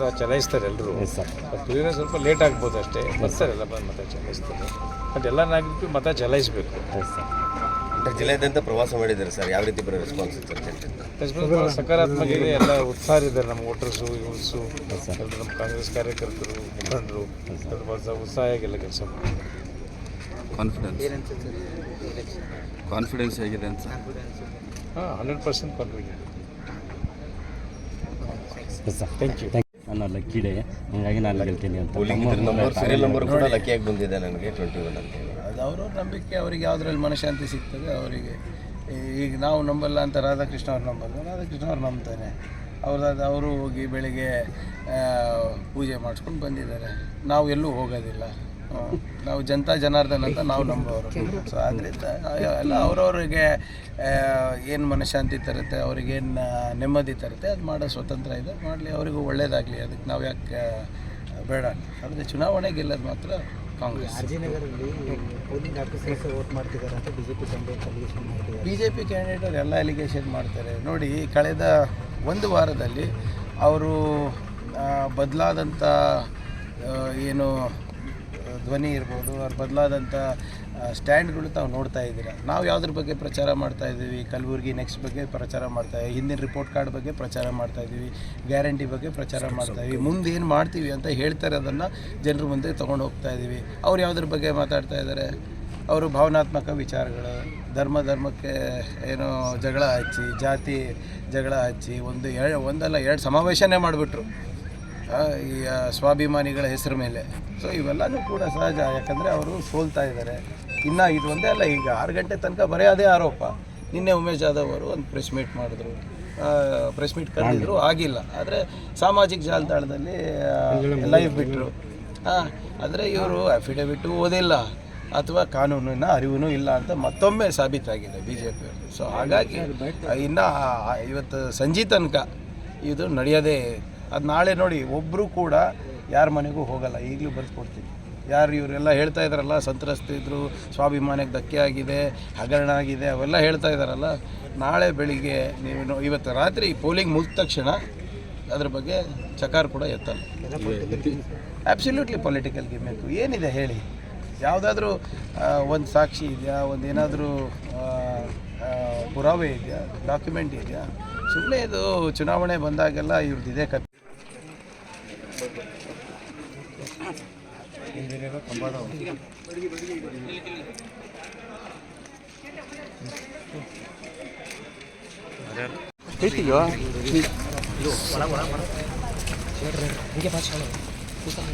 ಮತ ಚಲಾಯಿಸ್ತಾರೆ ಎಲ್ಲರೂ ಬಟ್ ಏನೋ ಸ್ವಲ್ಪ ಲೇಟ್ ಆಗ್ಬೋದು ಅಷ್ಟೇ. ಬರ್ತಾರೆ ಎಲ್ಲ ಬಂದು ಮತ ಚಲಾಯಿಸ್ತಾರೆ. ಬಟ್ ಎಲ್ಲ ನಾಗರಿಕರು ಮತ ಚಲಾಯಿಸಬೇಕು. ಜಿಲ್ಲೆಯಾದ್ಯಂತ ಪ್ರವಾಸ ಮಾಡಿದ್ದಾರೆ ಸರ್ ಯಾವ ರೀತಿ ಬರೋ ರೆಸ್ಪಾನ್ಸ್ ಇತ್ತು ಜನರಿಂದ? ಸಕಾರಾತ್ಮಕ ಇದೆ. ಎಲ್ಲ ಉತ್ಸಾಹ ಇದ್ದಾರೆ ನಮ್ಮ ವೋಟರ್ಸು ಯೂತ್ಸು ಎಲ್ಲರೂ ನಮ್ಮ ಕಾಂಗ್ರೆಸ್ ಕಾರ್ಯಕರ್ತರು ಮುಖಂಡರು. ಎಲ್ಲರೂ ಬಹಳ ಉತ್ಸಾಹಿಯಾಗೆಲ್ಲ ಕೆಲಸ ಕಾನ್ಫಿಡೆನ್ಸ್ ಕಾನ್ಫಿಡೆನ್ಸ್ ಹೇಗಿದೆ ಅಂತ? ಹಾಂ hundred percent confident thank you thank you ನಾನು ಲಕ್ಕಿ ಡೇ ಹಂಗಾಗಿ ನಾನು ಗೆಲ್ತೀನಿ ಅಂತ. ನಂಬರ್ ಸೀರಿಯಲ್ ನಂಬರ್ ಕೂಡ ಲಕ್ಕಿಯಾಗಿ ಬಂದಿದೆ ನನಗೆ ಟ್ವೆಂಟಿ ಒನ್ ಅಂತ ಹೇಳಿ. ಅದು ಅವ್ರವ್ರ ನಂಬಿಕೆ ಅವರಿಗೆ ಯಾವುದ್ರಲ್ಲಿ ಮನಃಶಾಂತಿ ಸಿಗ್ತದೆ ಅವರಿಗೆ. ಈಗ ನಾವು ನಂಬಲ್ಲ ಅಂತ ರಾಧಾಕೃಷ್ಣ ಅವ್ರು ನಂಬಲ್ಲ ರಾಧಾಕೃಷ್ಣ ಅವ್ರು ನಂಬ್ತಾನೆ ಅವ್ರದ್ದು ಅವರು ಹೋಗಿ ಬೆಳಿಗ್ಗೆ ಪೂಜೆ ಮಾಡಿಸ್ಕೊಂಡು ಬಂದಿದ್ದಾರೆ. ನಾವು ಎಲ್ಲೂ ಹೋಗೋದಿಲ್ಲ. ನಾವು ಜನತಾ ಜನಾರ್ದನ್ ಅಂತ ನಾವು ನಂಬೋರು ಸೊ ಆದ್ದರಿಂದ ಎಲ್ಲ ಅವ್ರವ್ರಿಗೆ ಏನು ಮನಃಶಾಂತಿ ತರುತ್ತೆ ಅವ್ರಿಗೇನು ನೆಮ್ಮದಿ ತರುತ್ತೆ ಅದು ಮಾಡೋ ಸ್ವತಂತ್ರ ಇದೆ. ಮಾಡಲಿ ಅವರಿಗೂ ಒಳ್ಳೇದಾಗಲಿ. ಅದಕ್ಕೆ ನಾವು ಯಾಕೆ ಬೇಡ ಆದರೆ ಚುನಾವಣೆ ಗೆಲ್ಲೋದು ಮಾತ್ರ Congress. B J P candidate ಎಲ್ಲ ಅಲಿಗೇಷನ್ ಮಾಡ್ತಾರೆ. ನೋಡಿ ಕಳೆದ ಒಂದು ವಾರದಲ್ಲಿ ಅವರು ಬದಲಾದಂಥ ಏನು ಧ್ವನಿ ಇರ್ಬೋದು ಅವ್ರ ಬದಲಾದಂಥ ಸ್ಟ್ಯಾಂಡ್ಗಳು ತಾವು ನೋಡ್ತಾ ಇದ್ದೀರಾ? ನಾವು ಯಾವುದ್ರ ಬಗ್ಗೆ ಪ್ರಚಾರ ಮಾಡ್ತಾ ಇದ್ದೀವಿ? ಕಲಬುರಗಿ ನೆಕ್ಸ್ಟ್ ಬಗ್ಗೆ ಪ್ರಚಾರ ಮಾಡ್ತಾ ಇದ್ದೀವಿ. ಹಿಂದಿನ ರಿಪೋರ್ಟ್ ಕಾರ್ಡ್ ಬಗ್ಗೆ ಪ್ರಚಾರ ಮಾಡ್ತಾ ಇದ್ದೀವಿ. ಗ್ಯಾರಂಟಿ ಬಗ್ಗೆ ಪ್ರಚಾರ ಮಾಡ್ತಾ ಇದ್ದೀವಿ. ಮುಂದೆ ಏನು ಮಾಡ್ತೀವಿ ಅಂತ ಹೇಳ್ತಾರೆ ಅದನ್ನು ಜನರ ಮುಂದೆ ತೊಗೊಂಡು ಹೋಗ್ತಾ ಇದ್ದೀವಿ. ಅವ್ರು ಯಾವುದ್ರ ಬಗ್ಗೆ ಮಾತಾಡ್ತಾ ಇದ್ದಾರೆ ಅವರು ಭಾವನಾತ್ಮಕ ವಿಚಾರಗಳು ಧರ್ಮ ಧರ್ಮಕ್ಕೆ ಏನೋ ಜಗಳ ಹಚ್ಚಿ ಜಾತಿ ಜಗಳ ಹಚ್ಚಿ ಒಂದು ಎರಡು ಒಂದಲ್ಲ ಎರಡು ಸಮಾವೇಶನೇ ಮಾಡಿಬಿಟ್ರು. ಈ ಸ್ವಾಭಿಮಾನಿಗಳ ಹೆಸರು ಮೇಲೆ. ಸೊ ಇವೆಲ್ಲನೂ ಕೂಡ ಸಹಜ. ಯಾಕಂದರೆ ಅವರು ಸೋಲ್ತಾ ಇದ್ದಾರೆ. ಇನ್ನು ಇದು ಒಂದೇ ಅಲ್ಲ ಈಗ ಆರು ಗಂಟೆ ತನಕ ಬರೀ ಅದೇ ಆರೋಪ. ನಿನ್ನೆ ಉಮೇಶ್ ಜಾಧವ್ ಅವರು ಒಂದು ಪ್ರೆಸ್ ಮೀಟ್ ಮಾಡಿದ್ರು. ಪ್ರೆಸ್ ಮೀಟ್ ಕರೆದಿದ್ರು ಆಗಿಲ್ಲ. ಆದರೆ ಸಾಮಾಜಿಕ ಜಾಲತಾಣದಲ್ಲಿ ಲೈವ್ ಬಿಟ್ಟರು ಹಾಂ ಆದರೆ ಇವರು ಅಫಿಡವಿಟು ಓದಿಲ್ಲ. ಅಥವಾ ಕಾನೂನಿನ ಅರಿವು ಇಲ್ಲ ಅಂತ ಮತ್ತೊಮ್ಮೆ ಸಾಬೀತಾಗಿದೆ ಬಿ ಜೆ ಪಿಯವರು ಸೊ ಹಾಗಾಗಿ ಇನ್ನು ಇವತ್ತು ಸಂಜೆ ತನಕ ಇದು ನಡೆಯೋದೇ ಅದು ನಾಳೆ ನೋಡಿ ಒಬ್ಬರು ಕೂಡ ಯಾರ ಮನೆಗೂ ಹೋಗಲ್ಲ, ಈಗಲೂ ಬರ್ಸ್ಕೊಡ್ತೀನಿ. ಯಾರು ಇವರೆಲ್ಲ ಹೇಳ್ತಾ ಇದ್ದಾರಲ್ಲ ಸಂತ್ರಸ್ತಿದ್ರು ಸ್ವಾಭಿಮಾನಕ್ಕೆ ಧಕ್ಕೆ ಆಗಿದೆ, ಹಗರಣ ಆಗಿದೆ, ಅವೆಲ್ಲ ಹೇಳ್ತಾ ಇದ್ದಾರಲ್ಲ ನಾಳೆ ಬೆಳಿಗ್ಗೆ ನೀವು ಇವತ್ತು ರಾತ್ರಿ ಪೋಲಿಂಗ್ ಮುಗಿದ ತಕ್ಷಣ ಅದ್ರ ಬಗ್ಗೆ ಚಕಾರ ಕೂಡ ಎತ್ತಲ್ಲ. ಆ್ಯಬ್ಸಲ್ಯೂಟ್ಲಿ ಪೊಲಿಟಿಕಲ್ ಗಿಮ್ಮಿಕ್ಕು ಏನಿದೆ ಹೇಳಿ? ಯಾವುದಾದ್ರೂ ಒಂದು ಸಾಕ್ಷಿ ಇದೆಯಾ, ಒಂದು ಏನಾದರೂ ಪುರಾವೆ ಇದೆಯಾ ಡಾಕ್ಯುಮೆಂಟ್ ಇದೆಯಾ? ಸುಮ್ಮನೆ ಇದು ಚುನಾವಣೆ ಬಂದಾಗೆಲ್ಲ ಇಂಜಿನಿಯರ್ ಕಂಬಾಡೋ ಹೇಳ್ತೀಯೋ ಹಿಂಗೆ ಭಾಷೆ ಪುಸ್ತಕ